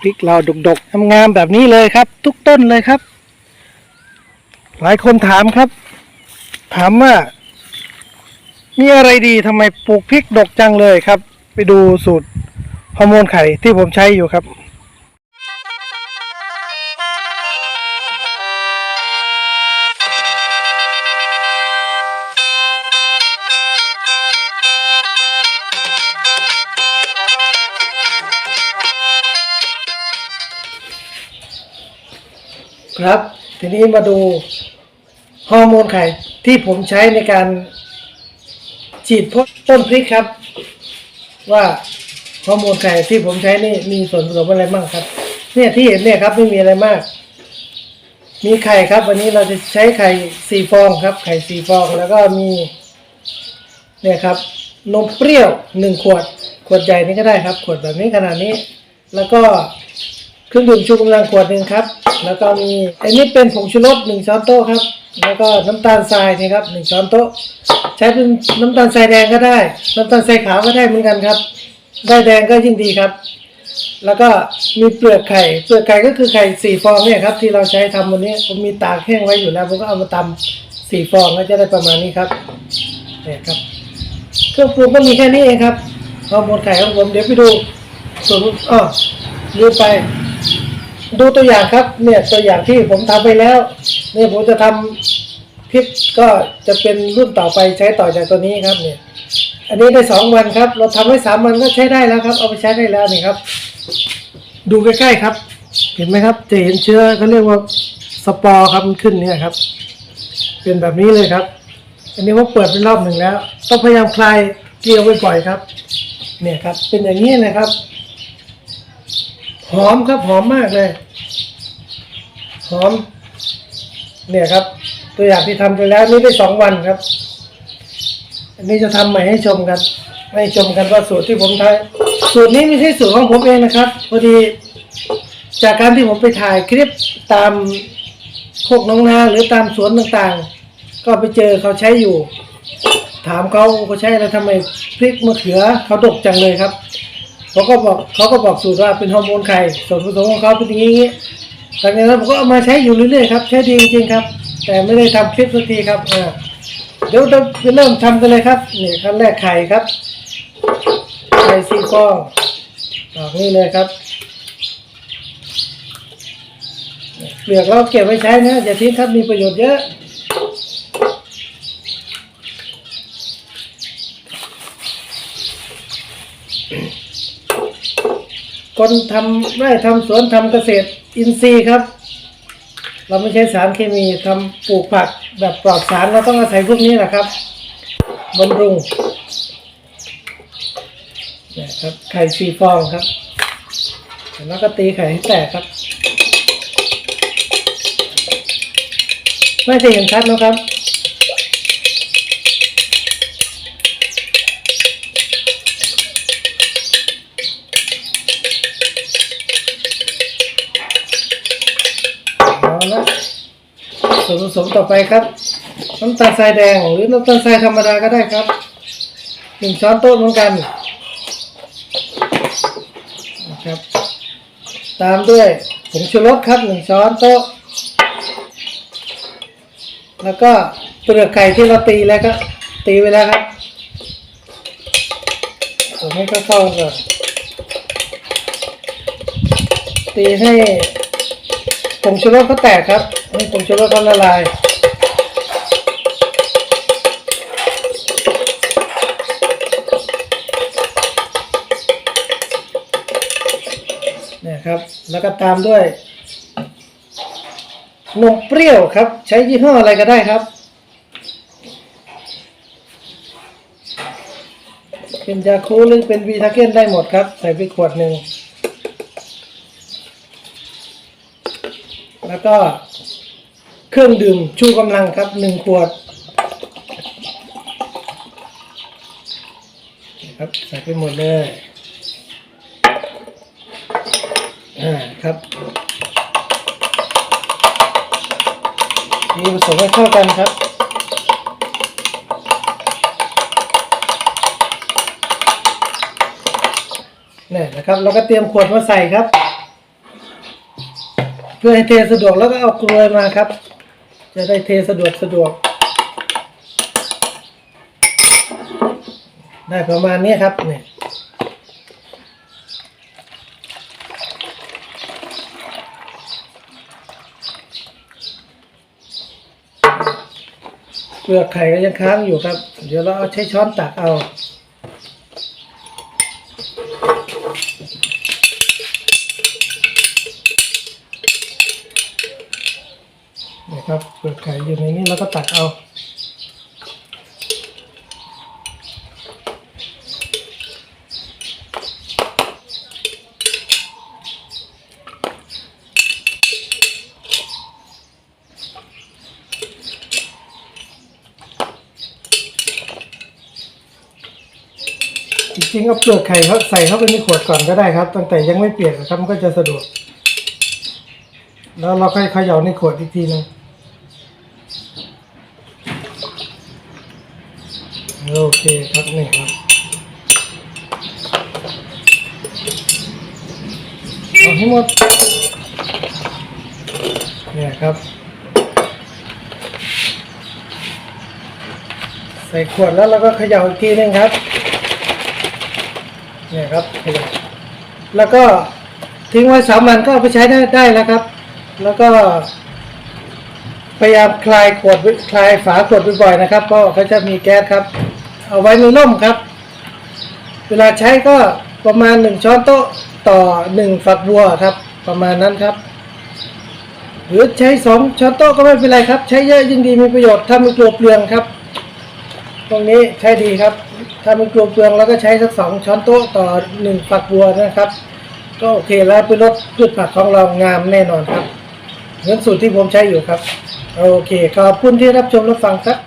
พริกเราดกๆงามๆแบบนี้เลยครับ ทุกต้นเลยครับ หลายคนถามครับ ถามว่า มีอะไรดีทำไมปลูกพริกดกจังเลยครับ ไปดูสูตรฮอร์โมนไข่ที่ผมใช้อยู่ครับ ครับ ทีนี้มาดูฮอร์โมนไข่ที่ผมใช้ในการฉีดพ่นต้นพริกครับ ว่าฮอร์โมนไข่ที่ผมใช้นี่มีส่วนผสมอะไรบ้างครับ เนี่ยที่เห็นเนี่ยครับไม่มีอะไรมาก มีไข่ครับ วันนี้เราจะใช้ไข่สี่ฟองครับ ไข่สี่ฟองแล้วก็มี เนี่ยครับนมเปรี้ยวหนึ่งขวด ขวดใหญ่นี่ก็ได้ครับ ขวดแบบนี้ขนาดนี้ แล้วก็ เครื่องดื่มชูกำลังขวดหนึ่งครับ แล้วก็มีอันนี้เป็นผงชูรสหนึ่งช้อนโต๊ะครับ แล้วก็น้ำตาลทรายนี่ครับหนึ่งช้อนโต๊ะ ใช้เป็นน้ำตาลทรายแดงก็ได้ น้ำตาลทรายขาวก็ได้เหมือนกันครับ ได้แดงก็ยิ่งดีครับ แล้วก็มีเปลือกไข่ เปลือกไข่ก็คือไข่สี่ฟองเนี่ยครับที่เราใช้ทำวันนี้ผมมีตากแห้งไว้อยู่แล้วผมก็เอามาตำสี่ฟองก็จะได้ประมาณนี้ครับเนี่ยครับ เครื่องปรุงก็มีแค่นี้เองครับฮอร์โมนไข่ของผมเดี๋ยวไปดูส่วนอ๋อลืมไป ดูตัวอย่างครับ เนี่ยตัวอย่างที่ผมทำไปแล้ว เนี่ยผมจะทำพริกก็จะเป็นรุ่นต่อไปใช้ต่อจากตัวนี้ครับ เนี่ย อันนี้ได้สองวันครับ เราทำไว้สามวันก็ใช้ได้แล้วครับ เอาไปใช้ได้แล้วนี่ครับ ดูใกล้ๆครับ เห็นไหมครับ จะเห็นเชื้อเขาเรียกว่าสปอร์ครับมันขึ้นเนี่ยครับ เป็นแบบนี้เลยครับ อันนี้ว่าเปิดเป็นรอบหนึ่งแล้ว ต้องพยายามคลายเกลียวบ่อยๆครับ เนี่ยครับ เป็นอย่างนี้นะครับ หอมครับหอมมากเลย หอม เนี่ยครับ ตัวอย่างที่ทำไปแล้วนี่ได้สองวันครับ อันนี้จะทำใหม่ให้ชมกันให้ชมกันว่าสูตรที่ผมทำสูตรนี้ไม่ใช่สูตรของผมเองนะครับพอดีจากการที่ผมไปถ่ายคลิปตามโคกน้องนาหรือตามสวนต่างๆ ก็ไปเจอเขาใช้อยู่ ถามเขาเขาใช้อะไรทำไมพริกมะเขือเขาดกจังเลยครับ เขาก็บอกเขาก็บอกสูตรว่าเป็นฮอร์โมนไข่ส่วนผสมของเขาเป็นอย่างนี้หลังจากนั้นผมก็เอามาใช้อยู่เรื่อยๆครับใช้ดีจริงๆครับ แต่ไม่ได้ทำคลิปสักทีครับอ่าเดี๋ยวเราไปเริ่มทำกันเลยครับนี่ขั้นแรกไข่ครับไข่สี่ฟองออกนี่เลยครับเปลือกเราเก็บไว้ใช้นะอย่าทิ้งครับมีประโยชน์เยอะ คนทำไร่ทำสวนทำเกษตรอินทรีย์ครับ เราไม่ใช้สารเคมีทำปลูกผักแบบปลอดสารเราต้องอาศัยพวกนี้แหละครับบำรุงเนี่ยครับไข่สีฟองครับแล้วก็ตีไข่ให้แตกครับน่จะเห็นชัดนะครับ เอาละ ส่วนผสมต่อไปครับ น้ำตาลทรายแดงหรือน้ำตาลทรายธรรมดาก็ได้ครับหนึ่งช้อนโต๊ะเหมือนกันนะครับตามด้วยผงชูรสครับหนึ่งช้อนโต๊ะ แล้วก็เปลือกไก่ที่เราตีแล้วก็ตีไว้แล้วครับผมให้เข้าๆก่อนตีให้ งชูรสเขาแตกครับให้ผงชูรสเขาละลายเนี่ยครับ แล้วก็ตามด้วยนมเปรี้ยวครับ ใช้ยี่ห้ออะไรก็ได้ครับ เป็นยาคูหรือเป็นวีทาเกนได้หมดครับ ใส่ไปขวดหนึ่ง แล้วก็เครื่องดื่มชูกำลังครับหนึ่งขวดนะครับใส่ไปหมดเลยอ่าครับนี่ผสมให้เข้ากันครับนี่นะครับเราก็เตรียมขวดมาใส่ครับ พื่อให้เทสะดวกแล้วก็เอากลวยมาครับ จะได้เทสะดวกสะดวก ได้ประมาณนี้ครับเนี่ยเปลือกไข่ก็ยังค้างอยู่ครับ เดี๋ยวเราเอาใช้ช้อนตักเอา นะครับเปลือกไข่อยู่ในนี้แล้วก็ตักเอาจริงๆเอาเปลือกไข่เขาใส่เข้าไปในขวดก่อนก็ได้ครับ ตั้งแต่ยังไม่เปียกนะครับมันก็จะสะดวกแล้วเราค่อยเขย่าในขวดอีกทีหนึง โอเคครับนี่ครับเอาให้หมดเนี่ยครับ ใส่ขวดแล้วเราก็เขย่าอีกทีหนึงครับ เนี่ยครับเขย่าแล้วก็ทิ้งไว้สามวันก็เอาไปใช้ได้ได้แล้วครับ แล้วก็พยายามคลายขวดคลายฝาขวดบ่อยๆนะครับเพราะเขาจะมีแก๊สครับ เอาไว้ในร่มครับ เวลาใช้ก็ประมาณหนึ่งช้อนโต๊ะต่อหนึ่งฝักบัวครับ ประมาณนั้นครับ หรือใช้สองช้อนโต๊ะก็ไม่เป็นไรครับ ใช้เยอะยิ่งดีมีประโยชน์ถ้าไม่กลัวเปลืองครับ ตรงนี้ใช้ดีครับ ถ้าไม่กลัวเปลืองแล้วก็ใช้สักสองช้อนโต๊ะต่อหนึ่งฝักบัวนะครับ ก็โอเคแล้วเป็นรสพืชผักของเรางามแน่นอนครับเหมือนสูตรที่ผมใช้อยู่ครับ โอเคขอบคุณที่รับชมรับฟังครับ